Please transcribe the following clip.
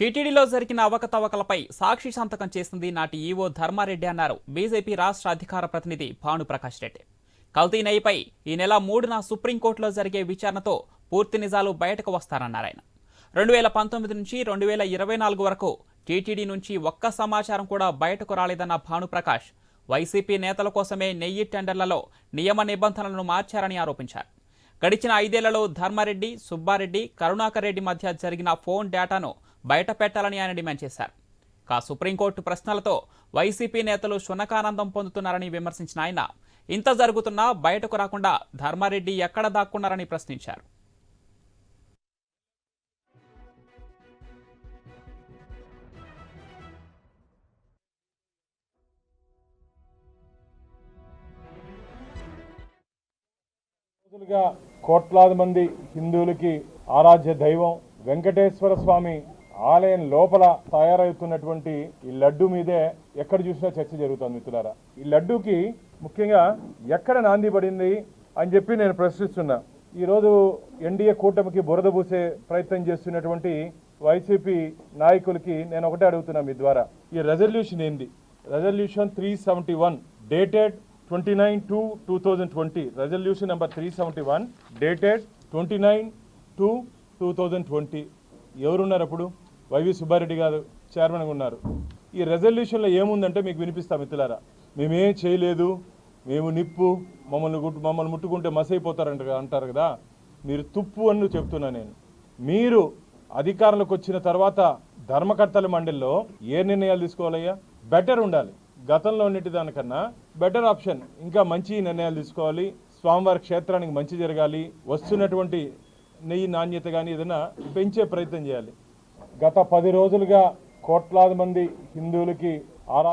టీటీడీలో జరిగిన అవకతవకలపై సాక్షి సంతకం చేసింది నాటి ఈవో ధర్మారెడ్డి అన్నారు. బీజేపీ రాష్ట్ర అధికార ప్రతినిధి భానుప్రకాష్ రెడ్డి. కల్తీ నెయ్యిపై ఈ నెల మూడున సుప్రీంకోర్టులో జరిగే విచారణతో పూర్తి నిజాలు బయటకు వస్తారన్నారు ఆయన. రెండు వేల పంతొమ్మిది నుంచి రెండు వేల ఇరవై నాలుగు వరకు టీటీడీ నుంచి ఒక్క సమాచారం కూడా బయటకు రాలేదన్న భానుప్రకాష్ వైసీపీ నేతల కోసమే నెయ్యి టెండర్లలో నియమ నిబంధనలను మార్చారని ఆరోపించారు. గడిచిన ఐదేళ్ళలో ధర్మారెడ్డి సుబ్బారెడ్డి కరుణాకర్ రెడ్డి మధ్య జరిగిన ఫోన్ డేటాను బయట పెట్టాలని ఆయన డిమాండ్ చేశారు. కా సుప్రీంకోర్టు ప్రశ్నలతో వైసీపీ నేతలు శునకానందం పొందుతున్నారని విమర్శించిన ఆయన ఇంత జరుగుతున్నా బయటకు రాకుండా ధర్మారెడ్డి ఎక్కడ దాక్కున్నారని ప్రశ్నించారు. కోట్లాది మంది హిందువులకి ఆరాధ్య దైవం వెంకటేశ్వర స్వామి ఆలయం లోపల తయారవుతున్నటువంటి ఈ లడ్డు మీదే ఎక్కడ చూసినా చర్చ జరుగుతుంది మిత్రులారా. ఈ లడ్డూకి ముఖ్యంగా ఎక్కడ నాంది పడింది అని చెప్పి నేను ప్రశ్నిస్తున్నా. ఈరోజు ఎన్డీఏ కూటమికి బురద పూసే ప్రయత్నం చేస్తున్నటువంటి వైసీపీ నాయకులకి నేను ఒకటే అడుగుతున్నా మీ ద్వారా. ఈ రెజల్యూషన్ ఏంది? Resolution three seventy one dated twenty nine two two thousand twenty resolution number three seventy one dated twenty nine two two thousand twenty ఎవరున్నారు అప్పుడు? వైవి సుబ్బారెడ్డి గారు చైర్మన్గా ఉన్నారు. ఈ రెజల్యూషన్లో ఏముందంటే మీకు వినిపిస్తా మిత్రులారా మేమేం చేయలేదు మేము నిప్పు మమ్మల్ని గుట్టు మమ్మల్ని ముట్టుకుంటే మసైపోతారంట అంటారు కదా. మీరు తుప్పు అని చెప్తున్నా నేను. మీరు అధికారంలోకి వచ్చిన తర్వాత ధర్మకర్తల మండలిలో ఏ నిర్ణయాలు తీసుకోవాలయ్యా? బెటర్ ఉండాలి. గతంలో ఉన్నటి దానికన్నా బెటర్ ఆప్షన్ ఇంకా మంచి నిర్ణయాలు తీసుకోవాలి. స్వామివారి క్షేత్రానికి మంచి జరగాలి. వస్తున్నటువంటి నెయ్యి నాణ్యత కానీ ఏదైనా పెంచే ప్రయత్నం చేయాలి. గత పది రోజులుగా కోట్లాది మంది హిందువులకి ఆరా